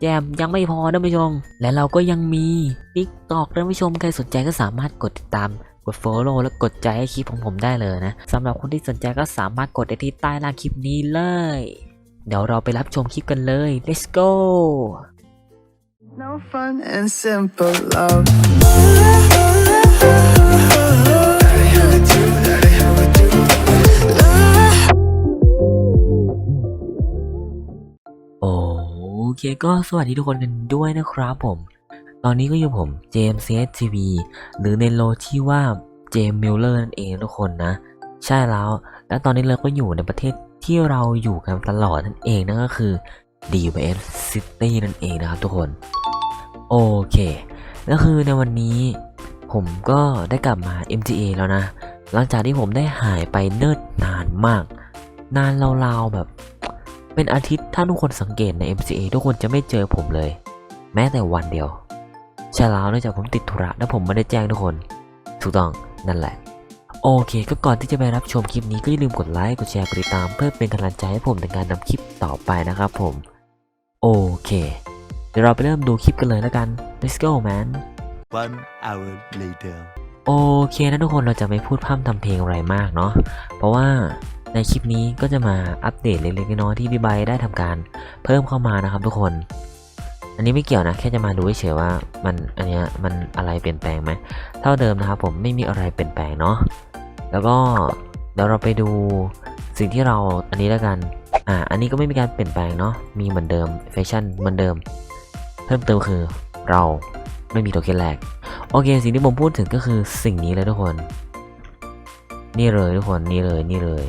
แจมยังไม่พอท่านผู้ชม และเราก็ยังมี TikTok ท่านผู้ชมใครสนใจก็สามารถกดติดตามกด Follow และกดใจให้คลิปของผมได้เลยนะสำหรับคนที่สนใจก็สามารถกดได้ที่ใต้ล่างคลิปนี้เลย เดี๋ยวเราไปรับชมคลิปกันเลย let's go No fun and simple love. Love. เคก็สวัสดีทุกคนกันด้วยนะครับผม ตอนนี้ก็อยู่ผมเจมส์ TV หรือในโลที่ว่าเจมส์มิลเลอร์นั่นเองทุกคนนะ ใช่แล้ว และตอนนี้เราก็อยู่ในประเทศที่เราอยู่กันตลอดนั่นเองนั่นก็คือ DBS City นั่นเองนะครับทุกคน โอเคแล้วคือในวันนี้ผมก็ได้กลับมา MTA แล้วนะ หลังจากที่ผมได้หายไปเนิ่นนานมาก นานราวๆแบบ เป็นอาทิตย์ถ้าทุกคนสังเกตใน MCA ทุกคนจะไม่เจอผมเลย แม้แต่วันเดียวใช่แล้วเนื่องจากผมติดธุระและผมไม่ได้แจ้งทุกคน ถูกต้องนั่นแหละ โอเค ก็ก่อนที่จะไปรับชมคลิปนี้ก็อย่าลืมกดไลค์กดแชร์กดติดตาม เพื่อเป็นกำลังใจให้ผมในการนำคลิปต่อไปนะครับผม โอเค เดี๋ยวเราไปเริ่มดูคลิปกันเลยแล้วกัน let's go man One hour later. โอเคนะทุกคนเราจะไม่พูดพร่ำทำเพลงอะไรมากเนาะเพราะว่า ในคลิปนี้ก็จะมาอัปเดตเล็กๆน้อยๆที่พี่ใบได้ทำการเพิ่มเข้ามานะครับทุกคน อันนี้ไม่เกี่ยวนะแค่จะมาดูเฉยๆว่ามันอันเนี้ยมันอะไรเปลี่ยนแปลงไหมเท่าเดิมนะครับผมไม่มีอะไรเปลี่ยนแปลงเนาะแล้วก็เดี๋ยวเราไปดูสิ่งที่เราอันนี้แล้วกันอ่าอันนี้ก็ไม่มีการเปลี่ยนแปลงเนาะมีเหมือนเดิมแฟชั่นเหมือนเดิม เพิ่มเติมคือเราไม่มีโทเค็นแรกโอเคสิ่งที่ผมพูดถึงก็คือสิ่งนี้เลยทุกคน นี่เลยทุกคนนี่เลยนี่เลย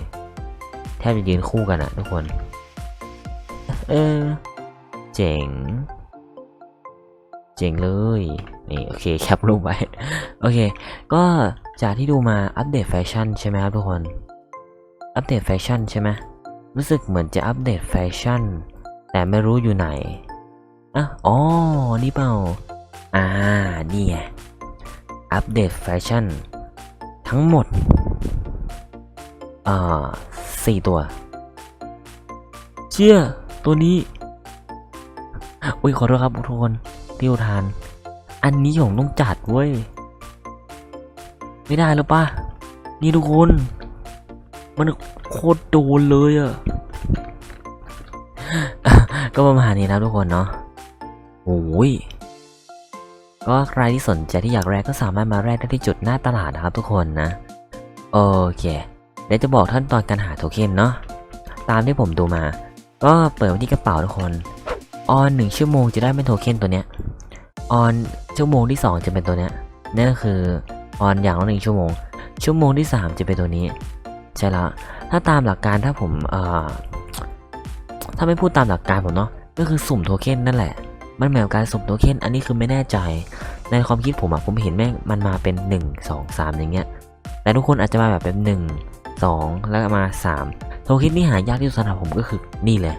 บจะยืนคู่กันอะทุกคน เออ เจ๋ง เจ๋งเลย นี่โอเคแคปรูปไว้ โอเค ก็จากที่ดูมาอัปเดตแฟชั่นใช่ไหมครับทุกคน อัปเดตแฟชั่นใช่ไหมรู้สึกเหมือนจะอัปเดตแฟชั่น แต่ไม่รู้อยู่ไหนอะอ๋อ นี่เปล่า อ่า นี่ไง อัปเดตแฟชั่น ทั้งหมดอ่า สี่ตัว เชี่ย ตัวนี้ อุ้ยขอโทษครับทุกคนพี่อุทาน อันนี้ผมต้องจัดเว้ย ไม่ได้แล้วป่ะ นี่ทุกคน มันโคตรโดนเลยอะก็ประมาณนี้นะทุกคนเนาะโอ้ยก็ใครที่สนใจที่อยากแรกก็สามารถมาแรกได้ที่จุดหน้าตลาดนะครับทุกคนนะ โอเค เดี๋ยวจะบอกขั้นตอนการหาโทเค็นเนาะตามที่ผมดูมา ก็เปิดไว้ที่กระเป๋าทุกคนออนหนึ่งชั่วโมงจะได้เป็นโทเค็นตัวเนี้ยออนชั่วโมงที่ 2 จะเป็นตัวเนี้ยนั่นก็คือออนอย่างละหนึ่งชั่วโมง ชั่วโมงที่ 3 จะเป็นตัวนี้ ใช่แล้วถ้าตามหลักการถ้าผมเอ่อถ้าไม่พูดตามหลักการผมเนาะก็คือสุ่มโทเค็นนั่นแหละ มันเหมือนกับการสุ่มโทเค็นอันนี้คือไม่แน่ใจ ในความคิดผมอะผมเห็นแม่งมันมาเป็น 1 2 3 อย่างเงี้ยแต่ทุกคนอาจจะมาแบบเป็น1 2 แล้วมา 3 โทค็นที่หายากที่สุดสำหรับผมก็คือนี่เลย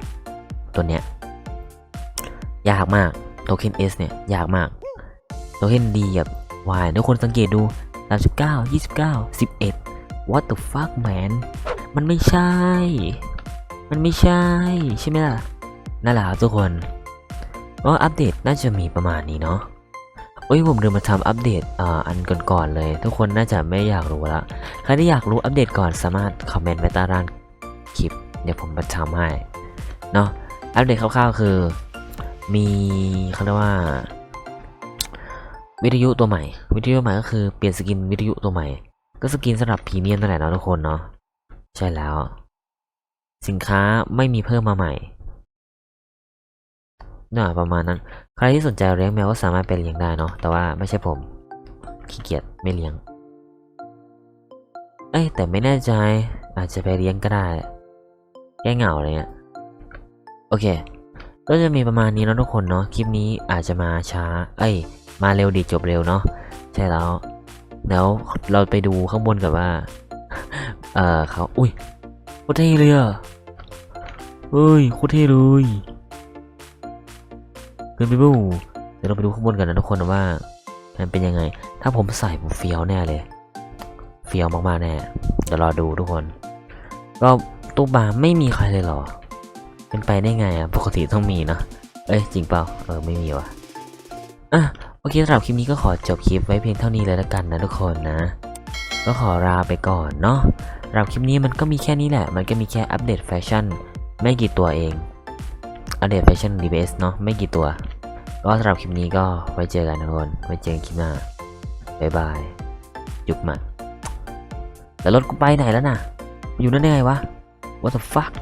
ตัวเนี้ยยากมากโทเค็น S เนี่ยยากมากโทเค็น D กับ Y ทุกคนสังเกตดู 39 29 11 what the fuck man มันไม่ใช่ มันไม่ใช่ ใช่ไหมล่ะ นั่นแหละครับทุกคนก็อัปเดตน่าจะมีประมาณนี้เนาะ โอ้ยผมลืมมาทำอัปเดตอ่าอันก่อนๆเลย ทุกคนน่าจะไม่อยากรู้ละใครที่อยากรู้อัปเดตก่อนสามารถคอมเมนต์ไว้ใต้ล่างคลิป เดี๋ยวผมมาทำให้เนาะอัปเดตคร่าวๆคือ มีเขาเรียกว่า วิทยุตัวใหม่ วิทยุใหม่ก็คือเปลี่ยนสกินวิทยุตัวใหม่ ก็สกินสำหรับพรีเมียมนั่นแหละเนาะทุกคนเนาะใช่แล้ว สินค้าไม่มีเพิ่มมาใหม่ น่าประมาณนั้น ใครที่สนใจเลี้ยงแมวก็สามารถไปเลี้ยงได้เนาะ แต่ว่าไม่ใช่ผม ขี้เกียจไม่เลี้ยง เอ้ยแต่ไม่แน่ใจ อาจจะไปเลี้ยงก็ได้ แก้เหงาอะไรเงี้ย โอเค ก็จะมีประมาณนี้เนาะทุกคนเนาะ คลิปนี้อาจจะมาช้า เอ้ย มาเร็วดีจบเร็วเนาะ ใช่แล้ว แล้วเราไปดูข้างบนกับว่า เออเขา อุ้ยโคตรเท่เลยอะเฮ้ยโคตรเท่เลย เกินไปบูเดี๋ยวเราไปดูข้างบนกันนะทุกคนว่ามันเป็นยังไง ถ้าผมใส่ผมเฟี้ยวแน่เลย เฟี้ยวมากๆแน่ เดี๋ยวรอดูทุกคน ก็ตู้บาร์ไม่มีใครเลยหรอ เป็นไปได้ไงอะ ปกติต้องมีเนะ เอ้ยจริงเปล่า เออไม่มีว่ะ อะโอเคสำหรับคลิปนี้ก็ขอจบคลิปไว้เพียงเท่านี้เลยละกันนะทุกคนนะ ก็ขอลาไปก่อนเนาะสำหรับคลิปนี้มันก็มีแค่นี้แหละ มันก็มีแค่อัปเดตแฟชั่นไม่กี่ตัวเอง อัปเดตแฟชั่น DBS เนาะไม่กี่ตัว ก็สำหรับคลิปนี้ก็ไว้เจอกันทุกคนไว้เจอกันคลิปหน้าบ๊ายบาย จุกมาแต่รถกูไปไหนแล้วน่ะ อยู่นั่นได้ไงวะ What the fuck